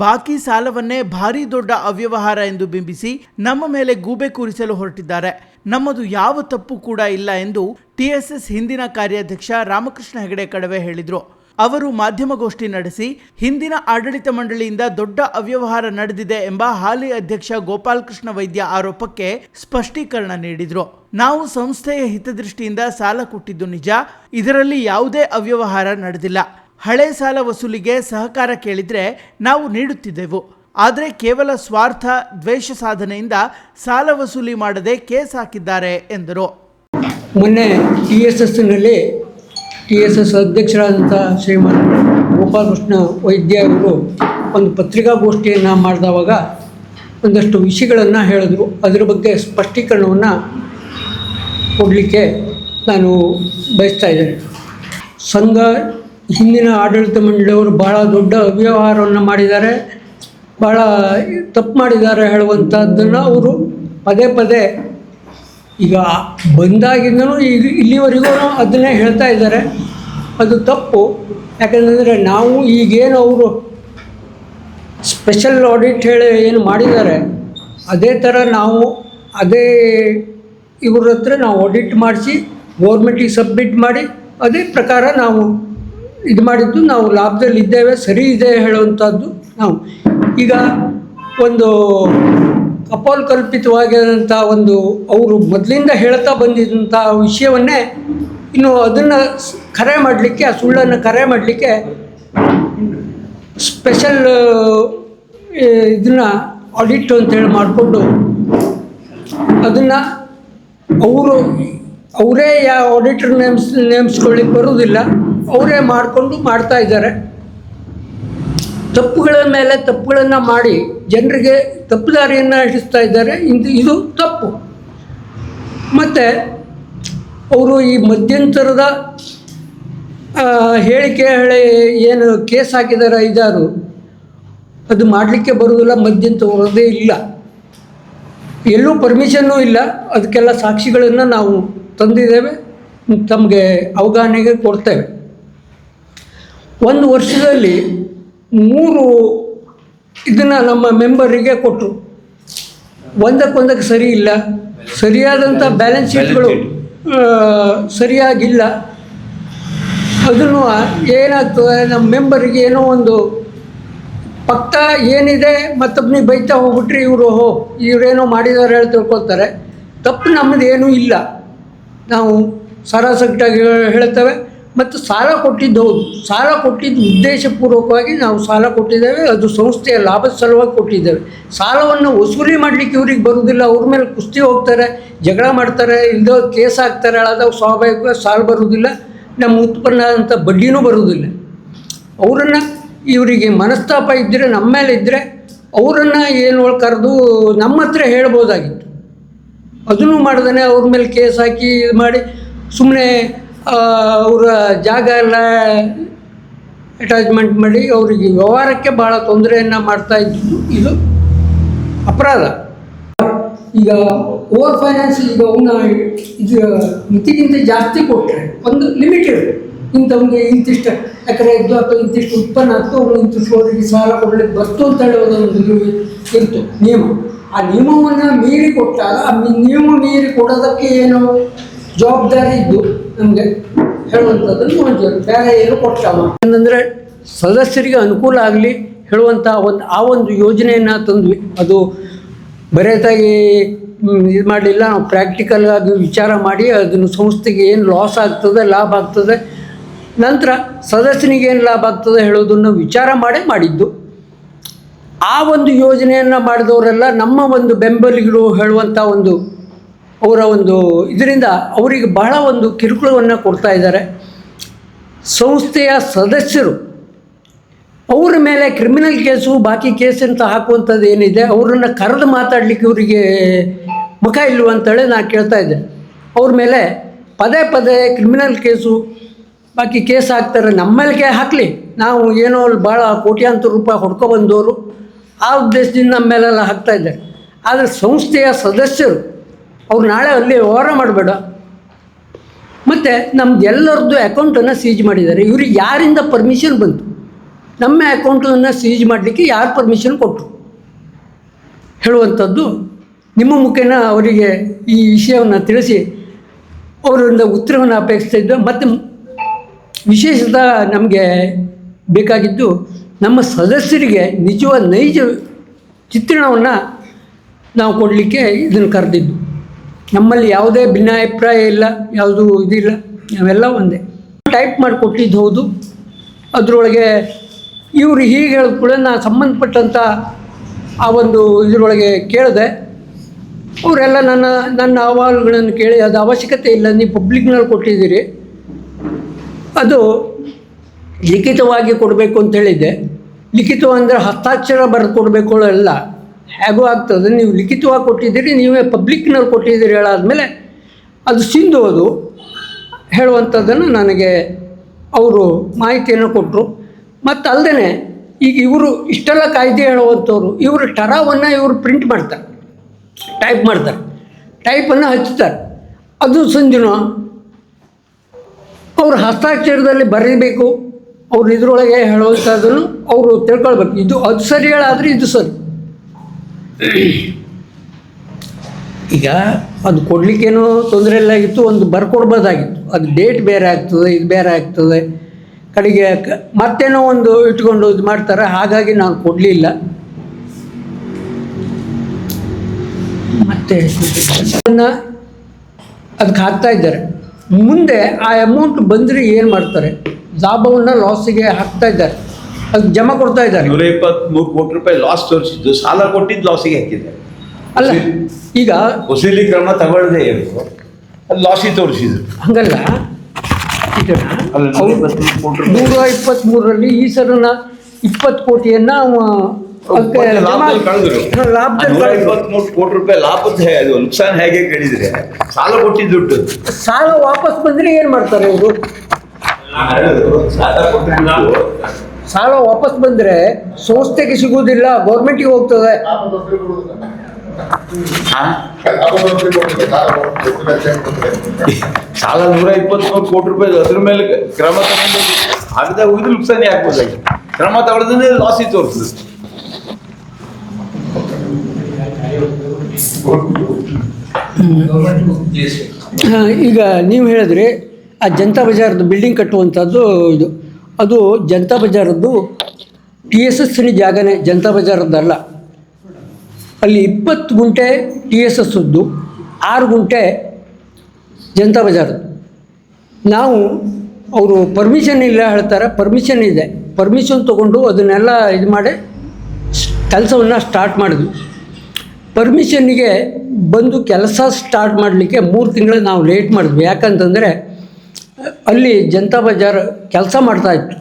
ಬಾಕಿ ಸಾಲವನ್ನೇ ಭಾರಿ ದೊಡ್ಡ ಅವ್ಯವಹಾರ ಎಂದು ಬಿಂಬಿಸಿ ನಮ್ಮ ಮೇಲೆ ಗೂಬೆ ಕೂರಿಸಲು ಹೊರಟಿದ್ದಾರೆ. ನಮ್ಮದು ಯಾವ ತಪ್ಪು ಕೂಡ ಇಲ್ಲ ಎಂದು ಟಿಎಸ್ಎಸ್ ಹಿಂದಿನ ಕಾರ್ಯಾಧ್ಯಕ್ಷ ರಾಮಕೃಷ್ಣ ಹೆಗಡೆ ಕಡವೆ ಹೇಳಿದರು. ಅವರು ಮಾಧ್ಯಮಗೋಷ್ಠಿ ನಡೆಸಿ, ಹಿಂದಿನ ಆಡಳಿತ ಮಂಡಳಿಯಿಂದ ದೊಡ್ಡ ಅವ್ಯವಹಾರ ನಡೆದಿದೆ ಎಂಬ ಹಾಲಿ ಅಧ್ಯಕ್ಷ ಗೋಪಾಲಕೃಷ್ಣ ವೈದ್ಯ ಆರೋಪಕ್ಕೆ ಸ್ಪಷ್ಟೀಕರಣ ನೀಡಿದರು. ನಾವು ಸಂಸ್ಥೆಯ ಹಿತದೃಷ್ಟಿಯಿಂದ ಸಾಲ ಕೊಟ್ಟಿದ್ದು ನಿಜ, ಇದರಲ್ಲಿ ಯಾವುದೇ ಅವ್ಯವಹಾರ ನಡೆದಿಲ್ಲ. ಹಳೆ ಸಾಲ ವಸೂಲಿಗೆ ಸಹಕಾರ ಕೇಳಿದರೆ ನಾವು ನೀಡುತ್ತಿದ್ದೆವು. ಆದರೆ ಕೇವಲ ಸ್ವಾರ್ಥ, ದ್ವೇಷ ಸಾಧನೆಯಿಂದ ಸಾಲ ವಸೂಲಿ ಮಾಡದೆ ಕೇಸ್ ಹಾಕಿದ್ದಾರೆ ಎಂದರು. ಮೊನ್ನೆ ಟಿ ಎಸ್ ಎಸ್ನಲ್ಲಿ ಟಿ ಎಸ್ ಎಸ್ ಅಧ್ಯಕ್ಷರಾದಂಥ ಶ್ರೀಮಾನ್ ಗೋಪಾಲಕೃಷ್ಣ ವೈದ್ಯ ಅವರು ಒಂದು ಪತ್ರಿಕಾಗೋಷ್ಠಿಯನ್ನು ಮಾಡಿದವಾಗ ಒಂದಷ್ಟು ವಿಷಯಗಳನ್ನು ಹೇಳಿದ್ರು. ಅದರ ಬಗ್ಗೆ ಸ್ಪಷ್ಟೀಕರಣವನ್ನು ಕೊಡಲಿಕ್ಕೆ ನಾನು ಬಯಸ್ತಾ ಇದ್ದೇನೆ. ಸಂಘ ಹಿಂದಿನ ಆಡಳಿತ ಮಂಡಳಿಯವರು ಭಾಳ ದೊಡ್ಡ ಅವ್ಯವಹಾರವನ್ನು ಮಾಡಿದ್ದಾರೆ ಭಾಳ ತಪ್ಪು ಮಾಡಿದ್ದಾರೆ ಹೇಳುವಂಥದ್ದನ್ನು ಅವರು ಪದೇ ಪದೇ ಈಗ ಬಂದಾಗಿಂದನೂ ಈಗ ಇಲ್ಲಿವರೆಗೂ ಅದನ್ನೇ ಹೇಳ್ತಾ ಇದ್ದಾರೆ. ಅದು ತಪ್ಪು. ಯಾಕಂತಂದರೆ ನಾವು ಈಗೇನು ಅವರು ಸ್ಪೆಷಲ್ ಆಡಿಟ್ ಹೇಳಿ ಏನು ಮಾಡಿದ್ದಾರೆ, ಅದೇ ಥರ ನಾವು ಅದೇ ಇವ್ರ ಹತ್ರ ನಾವು ಆಡಿಟ್ ಮಾಡಿಸಿ ಗೌರ್ಮೆಂಟಿಗೆ ಸಬ್ಮಿಟ್ ಮಾಡಿ, ಅದೇ ಪ್ರಕಾರ ನಾವು ಇದು ಮಾಡಿದ್ದು ನಾವು ಲಾಭದಲ್ಲಿ ಇದ್ದೇವೆ, ಸರಿ ಇದೆ ಹೇಳುವಂಥದ್ದು ನಾವು. ಈಗ ಒಂದು ಕಪೋಲ್ಕಲ್ಪಿತವಾಗಿರೋಂಥ ಒಂದು ಅವರು ಮೊದಲಿಂದ ಹೇಳ್ತಾ ಬಂದಿದ್ದಂಥ ವಿಷಯವನ್ನೇ ಇನ್ನು ಅದನ್ನು ಕರೆ ಮಾಡಲಿಕ್ಕೆ, ಆ ಸುಳ್ಳನ್ನು ಕರೆ ಮಾಡಲಿಕ್ಕೆ ಸ್ಪೆಷಲ್ ಇದನ್ನು ಆಡಿಟ್ ಅಂತೇಳಿ ಮಾಡಿಕೊಂಡು ಅದನ್ನು ಅವರು, ಅವರೇ ಯಾವ ಆಡಿಟರ್ ನೇಮ್ಸ್ ನೇಮಿಸ್ಕೊಳ್ಳಿಕ್ಕೆ ಬರೋದಿಲ್ಲ ಅವರೇ ಮಾಡಿಕೊಂಡು ಮಾಡ್ತಾ ಇದ್ದಾರೆ. ತಪ್ಪುಗಳ ಮೇಲೆ ತಪ್ಪುಗಳನ್ನು ಮಾಡಿ ಜನರಿಗೆ ತಪ್ಪು ದಾರಿಯನ್ನು ಇದ್ದಾರೆ. ಇದು ಇದು ತಪ್ಪು. ಮತ್ತು ಅವರು ಈ ಮಧ್ಯಂತರದ ಹೇಳಿಕೆ ಹೇಳಿ ಏನು ಕೇಸ್ ಹಾಕಿದ್ದಾರೆ ಐದಾರು ಅದು ಮಾಡಲಿಕ್ಕೆ ಬರುವುದಿಲ್ಲ ಮಧ್ಯಂತರದೇ ಇಲ್ಲ. ಎಲ್ಲೂ ಪರ್ಮಿಷನ್ನು ಇಲ್ಲ. ಅದಕ್ಕೆಲ್ಲ ಸಾಕ್ಷಿಗಳನ್ನು ನಾವು ತಂದಿದ್ದೇವೆ. ತಮಗೆ ಅವಗಾಹನೆಗೆ ಕೊಡ್ತೇವೆ. ಒಂದು ವರ್ಷದಲ್ಲಿ ಮೂರು ಇದನ್ನು ನಮ್ಮ ಮೆಂಬರಿಗೆ ಕೊಟ್ಟರು ಒಂದಕ್ಕೊಂದಕ್ಕೆ ಸರಿ ಇಲ್ಲ. ಸರಿಯಾದಂಥ ಬ್ಯಾಲೆನ್ಸ್ ಶೀಟ್ಗಳು ಸರಿಯಾಗಿಲ್ಲ. ಅದನ್ನು ಏನಾಗ್ತದೆ ನಮ್ಮ ಮೆಂಬರಿಗೆ ಏನೋ ಒಂದು ಪಕ್ಕ ಏನಿದೆ ಮತ್ತೊಬ್ಬನಿಗೆ ಬೈತಾ ಹೋಗ್ಬಿಟ್ರೆ ಇವರು ಹೋ ಇವರೇನೋ ಮಾಡಿದ್ದಾರೆ ಹೇಳಿ ತಿಳ್ಕೊಳ್ತಾರೆ. ತಪ್ಪು ನಮ್ಮದು ಏನೂ ಇಲ್ಲ. ನಾವು ಸರಾಸಕ್ತಾಗಿ ಹೇಳ್ತೇವೆ. ಮತ್ತು ಸಾಲ ಕೊಟ್ಟಿದ್ದು ಹೌದು. ಸಾಲ ಕೊಟ್ಟಿದ್ದು ಉದ್ದೇಶಪೂರ್ವಕವಾಗಿ ನಾವು ಸಾಲ ಕೊಟ್ಟಿದ್ದೇವೆ, ಅದು ಸಂಸ್ಥೆಯ ಲಾಭದ ಸಲುವಾಗಿ ಕೊಟ್ಟಿದ್ದೇವೆ. ಸಾಲವನ್ನು ವಸೂಲಿ ಮಾಡಲಿಕ್ಕೆ ಇವ್ರಿಗೆ ಬರುವುದಿಲ್ಲ, ಅವ್ರ ಮೇಲೆ ಕುಸ್ತಿ ಹೋಗ್ತಾರೆ, ಜಗಳ ಮಾಡ್ತಾರೆ ಇಲ್ಲದ ಕೇಸ್ ಹಾಕ್ತಾರೆ ಅಳದಾಗ ಸ್ವಾಭಾವಿಕ ಸಾಲ ಬರುವುದಿಲ್ಲ, ನಮ್ಮ ಉತ್ಪನ್ನ ಆದಂಥ ಬಡ್ಡಿನೂ ಬರುವುದಿಲ್ಲ. ಅವರನ್ನು ಇವರಿಗೆ ಮನಸ್ತಾಪ ಇದ್ದರೆ, ನಮ್ಮ ಮೇಲೆ ಇದ್ದರೆ, ಅವರನ್ನು ಏನು ಕರೆದು ನಮ್ಮ ಹತ್ರ ಹೇಳ್ಬೋದಾಗಿತ್ತು. ಅದನ್ನು ಮಾಡ್ದೇ ಅವ್ರ ಮೇಲೆ ಕೇಸ್ ಹಾಕಿ ಇದು ಮಾಡಿ ಸುಮ್ಮನೆ ಅವರ ಜಾಗ ಎಲ್ಲ ಅಟ್ಯಾಚ್ಮೆಂಟ್ ಮಾಡಿ ಅವರಿಗೆ ವ್ಯವಹಾರಕ್ಕೆ ಭಾಳ ತೊಂದರೆಯನ್ನು ಮಾಡ್ತಾ ಇದ್ದು ಇದು ಅಪರಾಧ. ಈಗ ಓವರ್ ಫೈನಾನ್ಸ್ ಈಗ ಅವನ್ನ ಇದು ಮಿತಿಗಿಂತ ಜಾಸ್ತಿ ಕೊಟ್ಟರೆ ಒಂದು ಲಿಮಿಟೆಡ್ ಇಂಥವ್ನಿಗೆ ಇಂತಿಷ್ಟು ಎಕರೆ ಇದ್ದು ಅಥವಾ ಇಂತಿಷ್ಟು ಉತ್ಪನ್ನ ಅಥವಾ ಅವ್ನು ಇಂತಿಷ್ಟು ಅವರಿಗೆ ಸಾಲ ಕೊಡ್ಲಿಕ್ಕೆ ಬರ್ತು ಅಂತ ಹೇಳೋದೊಂದು ಇತ್ತು, ನಿಯಮ. ಆ ನಿಯಮವನ್ನು ಮೀರಿ ಕೊಟ್ಟಾಗ, ಆ ನಿಯಮ ಮೀರಿ ಕೊಡೋದಕ್ಕೆ ಏನು ಜವಾಬ್ದಾರಿ ಇದ್ದು ನಮಗೆ ಹೇಳುವಂಥದ್ದನ್ನು ಮಂಜೂರು ಬೇರೆ ಏನು ಕೊಟ್ಟವ ಏನಂದರೆ ಸದಸ್ಯರಿಗೆ ಅನುಕೂಲ ಆಗಲಿ ಹೇಳುವಂಥ ಒಂದು ಆ ಒಂದು ಯೋಜನೆಯನ್ನು ತಂದ್ವಿ. ಅದು ಬರೇತಾಗಿ ಇದು ಮಾಡಲಿಲ್ಲ. ನಾವು ಪ್ರಾಕ್ಟಿಕಲ್ ಆಗಿ ವಿಚಾರ ಮಾಡಿ ಅದನ್ನು ಸಂಸ್ಥೆಗೆ ಏನು ಲಾಸ್ ಆಗ್ತದೆ, ಲಾಭ ಆಗ್ತದೆ, ನಂತರ ಸದಸ್ಯನಿಗೆ ಏನು ಲಾಭ ಆಗ್ತದೆ ಹೇಳೋದನ್ನು ವಿಚಾರ ಮಾಡೇ ಮಾಡಿದ್ದು. ಆ ಒಂದು ಯೋಜನೆಯನ್ನು ಮಾಡಿದವರೆಲ್ಲ ನಮ್ಮ ಒಂದು ಬೆಂಬಲಿಗರು ಹೇಳುವಂಥ ಒಂದು ಅವರ ಒಂದು ಇದರಿಂದ ಅವರಿಗೆ ಬಹಳ ಒಂದು ಕಿರುಕುಳವನ್ನು ಕೊಡ್ತಾ ಇದ್ದಾರೆ. ಸಂಸ್ಥೆಯ ಸದಸ್ಯರು ಅವರ ಮೇಲೆ ಕ್ರಿಮಿನಲ್ ಕೇಸು, ಬಾಕಿ ಕೇಸ್ ಅಂತ ಹಾಕುವಂಥದ್ದು ಏನಿದೆ, ಅವರನ್ನು ಕರೆದು ಮಾತಾಡಲಿಕ್ಕೆ ಇವರಿಗೆ ಮುಖ ಇಲ್ಲವಂತೇಳಿ ನಾನು ಕೇಳ್ತಾ ಇದ್ದೆ. ಅವ್ರ ಮೇಲೆ ಪದೇ ಪದೇ ಕ್ರಿಮಿನಲ್ ಕೇಸು, ಬಾಕಿ ಕೇಸ್ ಹಾಕ್ತಾರೆ ನಮ್ಮ ಮೇಲೆ ಕೇ ಹಾಕಲಿ, ನಾವು ಏನೋ ಅಲ್ಲಿ ಭಾಳ ಕೋಟ್ಯಾಂತರ ರೂಪಾಯಿ ಹೊಡ್ಕೊಬಂದವರು ಆ ಉದ್ದೇಶದಿಂದ ನಮ್ಮ ಮೇಲೆಲ್ಲ ಹಾಕ್ತಾ ಇದ್ದಾರೆ. ಆದರೆ ಸಂಸ್ಥೆಯ ಸದಸ್ಯರು ಅವ್ರು ನಾಳೆ ಅಲ್ಲಿ ವ್ಯವಹಾರ ಮಾಡಬೇಡ. ಮತ್ತು ನಮ್ದು ಎಲ್ಲರದ್ದು ಅಕೌಂಟನ್ನು ಸೀಜ್ ಮಾಡಿದ್ದಾರೆ. ಇವ್ರಿಗೆ ಯಾರಿಂದ ಪರ್ಮಿಷನ್ ಬಂತು? ನಮ್ಮ ಅಕೌಂಟನ್ನು ಸೀಜ್ ಮಾಡಲಿಕ್ಕೆ ಯಾರು ಪರ್ಮಿಷನ್ ಕೊಟ್ಟರು ಹೇಳುವಂಥದ್ದು ನಿಮ್ಮ ಮುಖೇನ ಅವರಿಗೆ ಈ ವಿಷಯವನ್ನು ತಿಳಿಸಿ ಅವರಿಂದ ಉತ್ತರವನ್ನು ಅಪೇಕ್ಷಿಸ್ತಾ ಮತ್ತು ವಿಶೇಷತ ನಮಗೆ ಬೇಕಾಗಿದ್ದು ನಮ್ಮ ಸದಸ್ಯರಿಗೆ ನಿಜವಾದ ನೈಜ ಚಿತ್ರಣವನ್ನು ನಾವು ಕೊಡಲಿಕ್ಕೆ ಇದನ್ನು ಕರೆದಿದ್ದು. ನಮ್ಮಲ್ಲಿ ಯಾವುದೇ ಭಿನ್ನಾಭಿಪ್ರಾಯ ಇಲ್ಲ, ಯಾವುದೂ ಇದಿಲ್ಲ, ನಾವೆಲ್ಲ ಒಂದೇ. ಟೈಪ್ ಮಾಡಿ ಕೊಟ್ಟಿದ್ದು ಹೌದು ಅದರೊಳಗೆ ಇವರು ಹೀಗೆ ಹೇಳಿದ ಕೂಡ ನಾನು ಸಂಬಂಧಪಟ್ಟಂಥ ಆ ಒಂದು ಇದರೊಳಗೆ ಕೇಳಿದೆ. ಅವರೆಲ್ಲ ನನ್ನ ನನ್ನ ಅಹವಾಲುಗಳನ್ನು ಕೇಳಿ ಅದು ಅವಶ್ಯಕತೆ ಇಲ್ಲ, ನೀವು ಪಬ್ಲಿಕ್ನಲ್ಲಿ ಕೊಟ್ಟಿದ್ದೀರಿ. ಅದು ಲಿಖಿತವಾಗಿ ಕೊಡಬೇಕು ಅಂತ ಹೇಳಿದ್ದೆ. ಲಿಖಿತ ಅಂದರೆ ಹಸ್ತಾಕ್ಷರ ಬರೆದು ಕೊಡಬೇಕು ಅಲ್ಲ. ಹೇಗೂ ಆಗ್ತದೆ. ನೀವು ಲಿಖಿತವಾಗಿ ಕೊಟ್ಟಿದ್ದೀರಿ, ನೀವೇ ಪಬ್ಲಿಕ್ನಲ್ಲಿ ಕೊಟ್ಟಿದ್ದೀರಿ ಹೇಳಾದಮೇಲೆ ಅದು ಸಿಂಧೋದು ಹೇಳುವಂಥದ್ದನ್ನು ನನಗೆ ಅವರು ಮಾಹಿತಿಯನ್ನು ಕೊಟ್ಟರು ಮತ್ತು ಅಲ್ಲದೆ ಈಗ ಇವರು ಇಷ್ಟೆಲ್ಲ ಕಾಯ್ದೆ ಹೇಳುವಂಥವ್ರು, ಇವರು ಟರಾವನ್ನು ಇವರು ಪ್ರಿಂಟ್ ಮಾಡ್ತಾರೆ, ಟೈಪ್ ಮಾಡ್ತಾರೆ, ಟೈಪನ್ನು ಹಚ್ತಾರೆ ಅದು ಸಂಜುನೋ ಅವರು ಹಸ್ತಾಕ್ಷರದಲ್ಲಿ ಬರೀಬೇಕು, ಅವ್ರು ಇದ್ರೊಳಗೆ ಹೇಳುವಂಥದ್ದನ್ನು ಅವರು ತಿಳ್ಕೊಳ್ಬೇಕು. ಇದು ಅದು ಸರಿ ಹೇಳಾದರೆ ಇದು ಸರಿ. ಈಗ ಅದು ಕೊಡಲಿಕ್ಕೇನೋ ತೊಂದರೆ ಇಲ್ಲ ಆಗಿತ್ತು, ಒಂದು ಬರ್ಕೊಡ್ಬೋದಾಗಿತ್ತು. ಅದು ಡೇಟ್ ಬೇರೆ ಆಗ್ತದೆ, ಇದು ಬೇರೆ ಆಗ್ತದೆ. ಕಡೆಗೆ ಮತ್ತೇನೋ ಒಂದು ಇಟ್ಕೊಂಡು ಇದು ಮಾಡ್ತಾರೆ, ಹಾಗಾಗಿ ನಾನು ಕೊಡಲಿಲ್ಲ. ಮತ್ತೆ ಅದಕ್ಕೆ ಹಾಕ್ತಾ ಇದ್ದಾರೆ. ಮುಂದೆ ಆ ಅಮೌಂಟ್ ಬಂದರೆ ಏನು ಮಾಡ್ತಾರೆ? ಲಾಭವನ್ನು ಲಾಸಿಗೆ ಹಾಕ್ತಾ ಇದ್ದಾರೆ. ಅದಕ್ಕೆ ಜಮಾ ಕೊಡ್ತಾ ಇದ್ದಾರೆ. ನೂರ ಇಪ್ಪತ್ಮೂರು ಕೋಟಿ ರೂಪಾಯಿ ಲಾಸ್ ತೋರಿಸಿದ್ದು ಸಾಲ ಕೊಟ್ಟಿದ್ದು ಲಾಸಿಗೆ ಹಾಕಿದ್ದಾರೆ. ಅಲ್ಲ ಈಗ ವಸೂಲಿ ಕ್ರಮ ತಗೊಳ್ಳದೆ ಇವರು ಅದು ಲಾಸಿಗೆ ತೋರಿಸಿದ್ರು. ಹಂಗಲ್ಲ. ಅಲ್ಲ, ನೂರ ಇಪ್ಪತ್ಮೂರರಲ್ಲಿ ಈ ಸರನ ಇಪ್ಪತ್ತು ಕೋಟಿಯನ್ನ. ಕೋಟಿ ರೂಪಾಯಿ ಲಾಭದ ಹೇ- ಅದು ನುಕ್ಸಾನ್ ಹೇಗೆ ಕೇಳಿದ್ರೆ ಸಾಲ ಕೊಟ್ಟಿದ್ದು ದುಡ್ಡು. ಸಾಲ ವಾಪಸ್ ಬಂದ್ರೆ ಏನು ಮಾಡ್ತಾರೆ ಇವರು? ಸಾಲ ವಾಪಸ್ ಬಂದರೆ ಸಂಸ್ಥೆಗೆ ಸಿಗುವುದಿಲ್ಲ ಗೌರ್ಮೆಂಟಿಗೆ ಹೋಗ್ತದೆ. ಹಾ? ಸಾಲ ನೂರ ಇಪ್ಪತ್ಮೂರು ಕೋಟಿ ರೂಪಾಯಿ ಅದ್ರ ಮೇಲೆ ಕ್ರಮ ತಗೊಂಡು ಆಗದ ಹೋಗಿದ್ರೆ ನುಕ್ಸಾನಿ ಆಗ್ಬೋದಾಗಿ ಕ್ರಮ ತಗೊಳ್ಳದೇ ಲಾಸಿ ತೋರಿಸ್ತದೆ ಹಾ, ಈಗ ನೀವು ಹೇಳಿದ್ರಿ ಆ ಜನತಾ ಬಜಾರ್ದು ಬಿಲ್ಡಿಂಗ್ ಕಟ್ಟುವಂಥದ್ದು ಇದು. ಅದು ಜನತಾ ಬಜಾರದ್ದು ಟಿ ಎಸ್ ಎಸ್ಸಿನ ಜಾಗನೇ ಜನತಾ ಬಜಾರದ್ದಲ್ಲ. ಅಲ್ಲಿ ಇಪ್ಪತ್ತು ಗುಂಟೆ ಟಿ ಎಸ್ ಎಸ್ಸದ್ದು ಆರು ಗುಂಟೆ ಜನತಾ ಬಜಾರದ್ದು. ನಾವು ಅವರು ಪರ್ಮಿಷನ್ ಇಲ್ಲ ಹೇಳ್ತಾರೆ ಪರ್ಮಿಷನ್ ಇದೆ. ಪರ್ಮಿಷನ್ ತೊಗೊಂಡು ಅದನ್ನೆಲ್ಲ ಇದು ಮಾಡಿ ಕೆಲಸವನ್ನು ಸ್ಟಾರ್ಟ್ ಮಾಡಿದ್ವಿ. ಪರ್ಮಿಷನ್ನಿಗೆ ಬಂದು ಕೆಲಸ ಸ್ಟಾರ್ಟ್ ಮಾಡಲಿಕ್ಕೆ ಮೂರು ತಿಂಗಳು ನಾವು ಲೇಟ್ ಮಾಡಿದ್ವಿ. ಯಾಕಂತಂದರೆ ಅಲ್ಲಿ ಜನತಾ ಬಜಾರ್ ಕೆಲಸ ಮಾಡ್ತಾ ಇತ್ತು.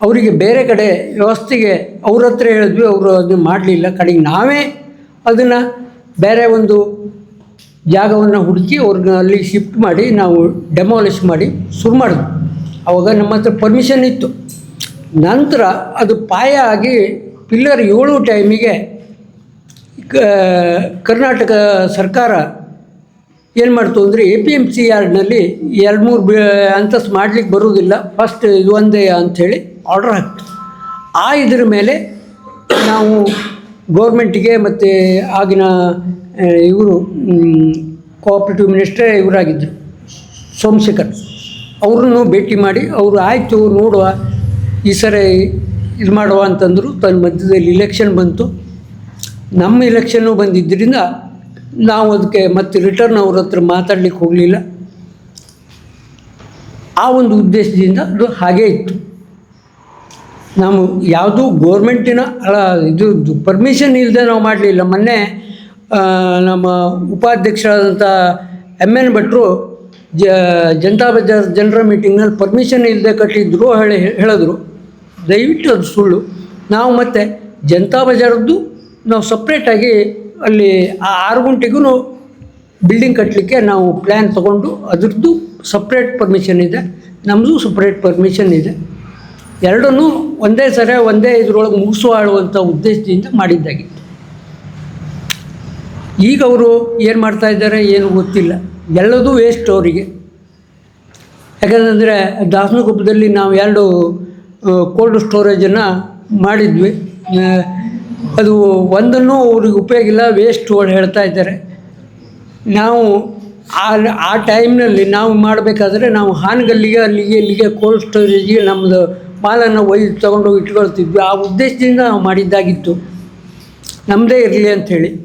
ಅವರಿಗೆ ಬೇರೆ ಕಡೆ ವ್ಯವಸ್ಥೆಗೆ ಅವ್ರ ಹತ್ರ ಹೇಳಿದ್ವಿ, ಅವರು ಅದನ್ನು ಮಾಡಲಿಲ್ಲ. ಕಡೆಗೆ ನಾವೇ ಅದನ್ನು ಬೇರೆ ಒಂದು ಜಾಗವನ್ನು ಹುಡುಕಿ ಅವ್ರನ್ನ ಅಲ್ಲಿ ಶಿಫ್ಟ್ ಮಾಡಿ ನಾವು ಡೆಮಾಲಿಷ್ ಮಾಡಿ ಶುರು ಮಾಡಿದ್ವಿ. ಆವಾಗ ನಮ್ಮ ಹತ್ರ ಪರ್ಮಿಷನ್ ಇತ್ತು. ನಂತರ ಅದು ಪಾಯ ಆಗಿ ಪಿಲ್ಲರ್ ಏಳು ಟೈಮಿಗೆ ಕರ್ನಾಟಕ ಸರ್ಕಾರ ಏನು ಮಾಡ್ತು ಅಂದರೆ ಎ ಪಿ ಎಂ ಸಿ ಯಾರ್ಡ್ನಲ್ಲಿ ಎರಡು ಮೂರು ಬಿ ಅಂತಸ್ತು ಮಾಡಲಿಕ್ಕೆ ಬರುವುದಿಲ್ಲ ಫಸ್ಟ್ ಇದು ಒಂದೇ ಅಂಥೇಳಿ ಆರ್ಡರ್ ಹಾಕ್ತು. ಆ ಇದ್ರ ಮೇಲೆ ನಾವು ಗೌರ್ಮೆಂಟಿಗೆ ಮತ್ತು ಆಗಿನ ಇವರು ಕೋಆಪ್ರೇಟಿವ್ ಮಿನಿಸ್ಟ್ರೇ ಇವರಾಗಿದ್ದರು ಸೋಮಶೇಖರ್. ಅವ್ರನ್ನು ಭೇಟಿ ಮಾಡಿ ಅವರು ಆಯಿತು ನೋಡುವ, ಈ ಸರಿ ಇದು ಮಾಡುವ ಅಂತಂದರು. ತನ್ನ ಮಧ್ಯದಲ್ಲಿ ಇಲೆಕ್ಷನ್ ಬಂತು. ನಮ್ಮ ಇಲೆಕ್ಷನ್ನು ಬಂದಿದ್ದರಿಂದ ನಾವು ಅದಕ್ಕೆ ಮತ್ತೆ ರಿಟರ್ನ್ ಅವ್ರ ಹತ್ರ ಮಾತಾಡ್ಲಿಕ್ಕೆ ಹೋಗಲಿಲ್ಲ. ಆ ಒಂದು ಉದ್ದೇಶದಿಂದ ಅದು ಹಾಗೇ ಇತ್ತು. ನಾವು ಯಾವುದೂ ಗೋರ್ಮೆಂಟಿನ ಇದು ಪರ್ಮಿಷನ್ ಇಲ್ಲದೆ ನಾವು ಮಾಡಲಿಲ್ಲ. ಮೊನ್ನೆ ನಮ್ಮ ಉಪಾಧ್ಯಕ್ಷರಾದಂಥ ಎಂ ಎನ್ ಭಟ್ರು ಜ, ಜನತಾ ಬಜಾರ್ ಜನರ ಮೀಟಿಂಗ್ನಲ್ಲಿ ಪರ್ಮಿಷನ್ ಇಲ್ಲದೆ ಕಟ್ಟಿದ್ರು ಹೇಳಿ, ಹೇಳಿದ್ರು. ದಯವಿಟ್ಟು ಅದು ಸುಳ್ಳು. ನಾವು ಮತ್ತೆ ಜನತಾ ಬಜಾರದ್ದು ನಾವು ಸಪ್ರೇಟಾಗಿ ಅಲ್ಲಿ ಆ ಆರು ಗಂಟೆಗೂ ಬಿಲ್ಡಿಂಗ್ ಕಟ್ಟಲಿಕ್ಕೆ ನಾವು ಪ್ಲ್ಯಾನ್ ತೊಗೊಂಡು ಅದರದ್ದು ಸಪ್ರೇಟ್ ಪರ್ಮಿಷನ್ ಇದೆ. ನಮ್ಮದು ಸಪ್ರೇಟ್ ಪರ್ಮಿಷನ್ ಇದೆ. ಎರಡನ್ನೂ ಒಂದೇ ಸರಿ ಒಂದೇ ಇದರೊಳಗೆ ಮುಗಿಸುವ ಆಳುವಂಥ ಉದ್ದೇಶದಿಂದ ಮಾಡಿದ್ದಾಗಿತ್ತು. ಈಗ ಅವರು ಏನು ಮಾಡ್ತಾ ಇದ್ದಾರೆ ಏನು ಗೊತ್ತಿಲ್ಲ. ಎಲ್ಲದೂ ವೇಸ್ಟ್ ಅವರಿಗೆ. ಯಾಕಂದರೆ ದಾಸನಗುಪ್ಪದಲ್ಲಿ ನಾವು ಎರಡು ಕೋಲ್ಡ್ ಸ್ಟೋರೇಜನ್ನು ಮಾಡಿದ್ವಿ. ಅದು ಒಂದನ್ನು ಅವ್ರಿಗೆ ಉಪಯೋಗ ಇಲ್ಲ ವೇಸ್ಟ್ ಹೇಳ್ತಾ ಇದ್ದಾರೆ. ನಾವು ಆ ಆ ಟೈಮ್ನಲ್ಲಿ ನಾವು ಮಾಡಬೇಕಾದ್ರೆ ನಾವು ಹಾನಗಲ್ಲಿಗೆ, ಅಲ್ಲಿಗೆ, ಇಲ್ಲಿಗೆ ಕೋಲ್ಡ್ ಸ್ಟೋರೇಜ್ಗೆ ನಮ್ಮದು ಮಾಲನ್ನು ಒಯ್ದು ತೊಗೊಂಡೋಗಿ ಇಟ್ಕೊಳ್ತಿದ್ವಿ. ಆ ಉದ್ದೇಶದಿಂದ ನಾವು ಮಾಡಿದ್ದಾಗಿತ್ತು. ನಮ್ಮದೇ ಇರಲಿ ಅಂಥೇಳಿ.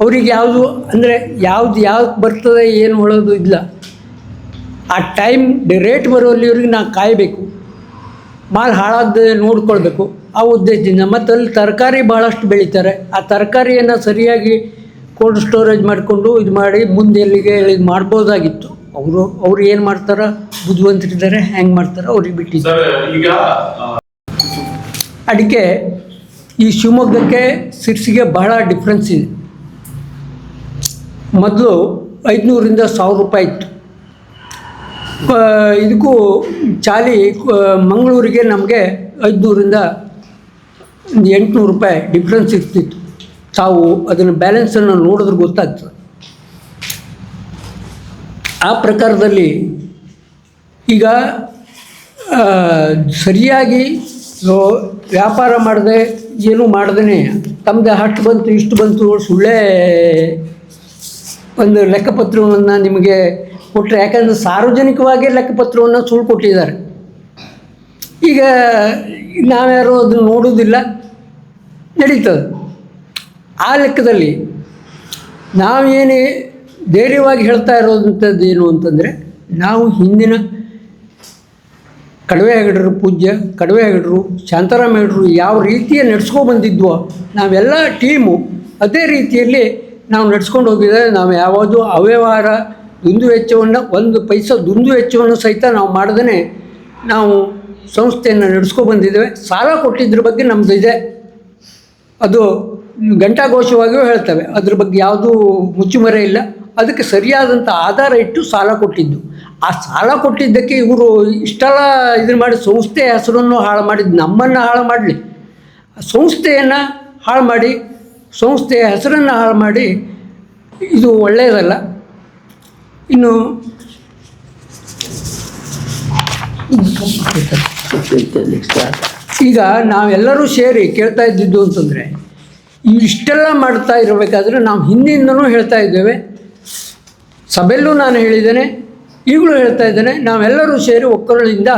ಅವ್ರಿಗೆ ಯಾವುದು ಅಂದರೆ ಯಾವ್ದು ಯಾವ್ದು ಬರ್ತದೆ, ಏನು ಹೇಳೋದು ಇಲ್ಲ. ಆ ಟೈಮ್ ರೇಟ್ ಬರೋಲ್ಲಿವ್ರಿಗೆ ನಾವು ಕಾಯಬೇಕು. ಮಾಲ್ ಹಾಳಾಗದೆ ನೋಡ್ಕೊಳ್ಬೇಕು. ಆ ಉದ್ದೇಶದಿಂದ. ಮತ್ತು ಅಲ್ಲಿ ತರಕಾರಿ ಭಾಳಷ್ಟು ಬೆಳೀತಾರೆ. ಆ ತರಕಾರಿಯನ್ನು ಸರಿಯಾಗಿ ಕೋಲ್ಡ್ ಸ್ಟೋರೇಜ್ ಮಾಡಿಕೊಂಡು ಇದು ಮಾಡಿ ಮುಂದೆ ಎಲ್ಲಿಗೆ ಇದು ಮಾಡ್ಬೋದಾಗಿತ್ತು. ಅವರು ಅವ್ರು ಏನು ಮಾಡ್ತಾರೆ? ಬುದ್ಧಿವಂತರಿದ್ದಾರೆ ಹೆಂಗೆ ಮಾಡ್ತಾರೆ? ಅವ್ರಿಗೆ ಬಿಟ್ಟಿದ್ದಾರೆ ಅಡಿಕೆ ಈ ಶಿವಮೊಗ್ಗಕ್ಕೆ ಸಿರ್ಸಿಗೆ ಬಹಳ ಡಿಫ್ರೆನ್ಸ್ ಇದೆ. ಮೊದಲು ಐದುನೂರಿಂದ ಸಾವಿರ ರೂಪಾಯಿ ಇತ್ತು. ಇದಕ್ಕೂ ಚಾಲಿ ಮಂಗಳೂರಿಗೆ ನಮಗೆ ಐದುನೂರಿಂದ ಎಂಟುನೂರು ರೂಪಾಯಿ ಡಿಫ್ರೆನ್ಸ್ ಇರ್ತಿತ್ತು. ತಾವು ಅದನ್ನು ಬ್ಯಾಲೆನ್ಸನ್ನು ನೋಡಿದ್ರೆ ಗೊತ್ತಾಗ್ತದೆ. ಆ ಪ್ರಕಾರದಲ್ಲಿ ಈಗ ಸರಿಯಾಗಿ ವ್ಯಾಪಾರ ಮಾಡದೆ ಏನು ಮಾಡ್ದೇ ತಮ್ಮದೇ ಹಟ್ಟು ಬಂತು, ಇಷ್ಟು ಬಂತು, ಸುಳ್ಳೇ ಒಂದು ಲೆಕ್ಕಪತ್ರವನ್ನು ನಿಮಗೆ ಕೊಟ್ಟರೆ ಯಾಕಂದರೆ ಸಾರ್ವಜನಿಕವಾಗಿ ಲೆಕ್ಕಪತ್ರವನ್ನು ಸುಳ್ಳು ಕೊಟ್ಟಿದ್ದಾರೆ. ಈಗ ನಾವ್ಯಾರು ಅದನ್ನು ನೋಡುವುದಿಲ್ಲ ನಡೀತದೆ. ಆ ಲೆಕ್ಕದಲ್ಲಿ ನಾವೇನೇ ಧೈರ್ಯವಾಗಿ ಹೇಳ್ತಾ ಇರೋದಂಥದ್ದು ಏನು ಅಂತಂದರೆ, ನಾವು ಹಿಂದಿನ ಕಡವೆ ಹೆಗಡರು ಪೂಜ್ಯ, ಕಡವೆ ಹೆಗಡರು, ಶಾಂತಾರಾಮ ಹೆಗಡರು ಯಾವ ರೀತಿಯ ನಡ್ಸ್ಕೊ ಬಂದಿದ್ವೋ, ನಾವೆಲ್ಲ ಟೀಮು ಅದೇ ರೀತಿಯಲ್ಲಿ ನಾವು ನಡ್ಸ್ಕೊಂಡು ಹೋಗಿದ್ದಾರೆ ನಾವು ಯಾವುದು ಅವ್ಯವಹಾರ ದುಂದು ವೆಚ್ಚವನ್ನು ಒಂದು ಪೈಸ ದುಂದು ವೆಚ್ಚವನ್ನು ಸಹಿತ ನಾವು ಮಾಡ್ದೇ ನಾವು ಸಂಸ್ಥೆಯನ್ನು ನಡೆಸ್ಕೊ ಬಂದಿದ್ದೇವೆ. ಸಾಲ ಕೊಟ್ಟಿದ್ರ ಬಗ್ಗೆ ನಮ್ಮದು ಇದೆ. ಅದು ಘಂಟಾಘೋಷವಾಗಿಯೂ ಹೇಳ್ತವೆ. ಅದ್ರ ಬಗ್ಗೆ ಯಾವುದೂ ಮುಚ್ಚುಮರೆ ಇಲ್ಲ. ಅದಕ್ಕೆ ಸರಿಯಾದಂಥ ಆಧಾರ ಇಟ್ಟು ಸಾಲ ಕೊಟ್ಟಿದ್ದು. ಆ ಸಾಲ ಕೊಟ್ಟಿದ್ದಕ್ಕೆ ಇವರು ಇಷ್ಟೆಲ್ಲ ಇದನ್ನು ಮಾಡಿ ಸಂಸ್ಥೆ ಹೆಸರನ್ನು ಹಾಳು ಮಾಡಿದ್ದು ನಮ್ಮನ್ನು ಹಾಳು ಮಾಡಲಿ. ಸಂಸ್ಥೆಯನ್ನು ಹಾಳು ಮಾಡಿ, ಸಂಸ್ಥೆಯ ಹೆಸರನ್ನು ಹಾಳು ಮಾಡಿ ಇದು ಒಳ್ಳೆಯದಲ್ಲ ಇನ್ನು ಈಗ ನಾವೆಲ್ಲರೂ ಸೇರಿ ಕೇಳ್ತಾ ಇದ್ದಿದ್ದು ಅಂತಂದರೆ ಇಷ್ಟೆಲ್ಲ ಮಾಡ್ತಾ ಇರಬೇಕಾದ್ರೆ ನಾವು ಹಿಂದಿಂದನೂ ಹೇಳ್ತಾ ಇದ್ದೇವೆ. ಸಭೆಯಲ್ಲೂ ನಾನು ಹೇಳಿದ್ದೇನೆ, ಈಗಲೂ ಹೇಳ್ತಾ ಇದ್ದೇನೆ, ನಾವೆಲ್ಲರೂ ಸೇರಿ ಒಕ್ಕಲಿಂದ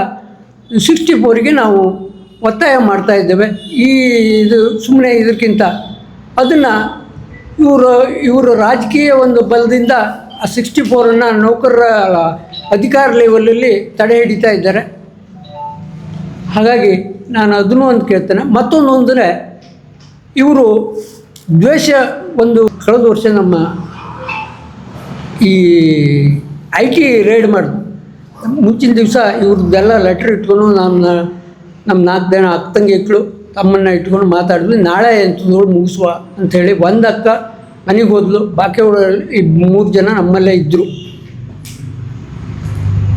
ಸಿಕ್ಸ್ಟಿ ಫೋರಿಗೆ ನಾವು ಒತ್ತಾಯ ಮಾಡ್ತಾ ಇದ್ದೇವೆ. ಈ ಇದು ಸುಮ್ಮನೆ ಇದಕ್ಕಿಂತ, ಅದನ್ನು ಇವರು ಇವರು ರಾಜಕೀಯ ಒಂದು ಬಲದಿಂದ ಆ ಸಿಕ್ಸ್ಟಿ ಫೋರನ್ನು ನೌಕರರ ಅಧಿಕಾರ ಲೆವೆಲಲ್ಲಿ ತಡೆ ಹಿಡಿತಾ ಇದ್ದಾರೆ. ಹಾಗಾಗಿ ನಾನು ಅದನ್ನು ಒಂದು ಕೇಳ್ತೇನೆ. ಮತ್ತೊಂದು ಅಂದರೆ ಇವರು ದ್ವೇಷ ಒಂದು ಕಳೆದ ವರ್ಷ ನಮ್ಮ ಈ ಐ ಟಿ ರೈಡ್ ಮಾಡಿದ್ರು. ಮುಂಚಿನ ದಿವಸ ಇವ್ರದ್ದೆಲ್ಲ ಲೆಟ್ರ್ ಇಟ್ಕೊಂಡು ನಮ್ಮ ನಮ್ಮ ನಾಲ್ಕು ಜನ ಅಕ್ಕ ತಂಗಿ ತಮ್ಮನ್ನ ಇಟ್ಕೊಂಡು ಮಾತಾಡಿದ್ವಿ. ನಾಳೆ ಎಂಥದ್ದು ಮುಗಿಸುವ ಅಂಥೇಳಿ ಒಂದು ಅಕ್ಕ ಮನೆಗೆ ಹೋದ್ಲು. ಬಾಕಿ ಈ ಮೂರು ಜನ ನಮ್ಮಲ್ಲೇ ಇದ್ದರು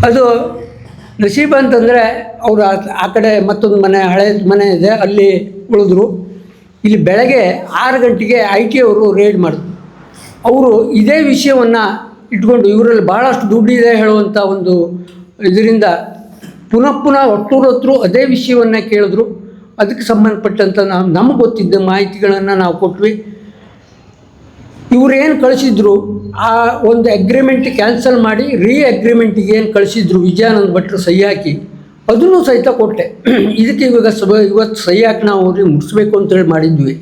ಅದು ನಸೀಬ್ ಅಂತಂದರೆ ಅವರು ಆ- ಕಡೆ ಮತ್ತೊಂದು ಮನೆ, ಹಳೆ ಮನೆ ಇದೆ, ಅಲ್ಲಿ ಉಳಿದ್ರು. ಇಲ್ಲಿ ಬೆಳಗ್ಗೆ ಆರು ಗಂಟೆಗೆ ಐ ಟಿ ಅವರು ರೇಡ್ ಮಾಡಿದ್ರು. ಅವರು ಇದೇ ವಿಷಯವನ್ನು ಇಟ್ಕೊಂಡು ಇವರಲ್ಲಿ ಭಾಳಷ್ಟು ದುಡ್ಡಿದೆ ಹೇಳುವಂಥ ಒಂದು ಇದರಿಂದ ಪುನಃ ಪುನಃ ಒಟ್ಟೂರತ್ರು ಅದೇ ವಿಷಯವನ್ನು ಕೇಳಿದ್ರು. ಅದಕ್ಕೆ ಸಂಬಂಧಪಟ್ಟಂಥ ನಾವು ನಮಗೆ ಗೊತ್ತಿದ್ದ ಮಾಹಿತಿಗಳನ್ನು ನಾವು ಕೊಟ್ವಿ. ಇವ್ರೇನು ಕಳಿಸಿದ್ರು, ಆ ಒಂದು ಅಗ್ರಿಮೆಂಟ್ ಕ್ಯಾನ್ಸಲ್ ಮಾಡಿ ರೀ ಅಗ್ರಿಮೆಂಟಿಗೆ ಏನು ಕಳಿಸಿದ್ರು ವಿಜಯಾನಂದ ಭಟ್ರು ಸಹಿ ಹಾಕಿ ಅದನ್ನು ಸಹಿತ ಕೊಟ್ಟೆ. ಇದಕ್ಕೆ ಇವಾಗ ಸಭ, ಇವತ್ತು ಸಹಿ ಹಾಕಿ ನಾವು ಅವ್ರಿಗೆ ಮುಗಿಸ್ಬೇಕು ಅಂತೇಳಿ ಮಾಡಿದ್ವಿ.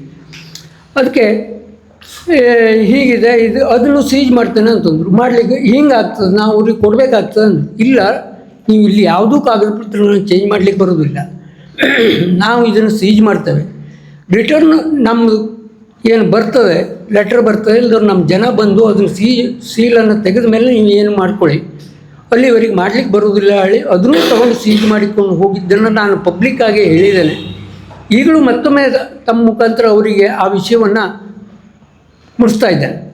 ಅದಕ್ಕೆ ಹೀಗಿದೆ, ಇದು, ಅದನ್ನು ಸೀಜ್ ಮಾಡ್ತೇನೆ ಅಂತಂದ್ರು. ಮಾಡಲಿಕ್ಕೆ ಹಿಂಗೆ ಆಗ್ತದೆ ನಾವು ಅವ್ರಿಗೆ ಕೊಡಬೇಕಾಗ್ತದೆ ಅಂದ್ರೆ. ಇಲ್ಲ, ನೀವು ಇಲ್ಲಿ ಯಾವುದೂ ಕಾಗದ ಪತ್ರಗಳನ್ನು ಚೇಂಜ್ ಮಾಡಲಿಕ್ಕೆ ಬರೋದಿಲ್ಲ. ನಾವು ಇದನ್ನು ಸೀಜ್ ಮಾಡ್ತೇವೆ. ರಿಟರ್ನ್ ನಮ್ಮದು ಏನು ಬರ್ತದೆ ಲೆಟರ್ ಬರ್ತದೆ ಇಲ್ದವ್ರು ನಮ್ಮ ಜನ ಬಂದು ಅದನ್ನು ಸೀ ಸೀಲನ್ನು ತೆಗೆದ ಮೇಲೆ ನೀವು ಏನು ಮಾಡ್ಕೊಳ್ಳಿ. ಅಲ್ಲಿವರೆಗೆ ಮಾಡಲಿಕ್ಕೆ ಬರೋದಿಲ್ಲ ಹೇಳಿ ಅದನ್ನು ತಗೊಂಡು ಸೀಜ್ ಮಾಡಿಕೊಂಡು ಹೋಗಿದ್ದನ್ನು ನಾನು ಪಬ್ಲಿಕ್ಕಾಗಿ ಹೇಳಿದ್ದೇನೆ. ಈಗಲೂ ಮತ್ತೊಮ್ಮೆ ತಮ್ಮ ಮುಖಾಂತರ ಅವರಿಗೆ ಆ ವಿಷಯವನ್ನು ಮುಡಿಸ್ತಾ ಇದ್ದೇನೆ.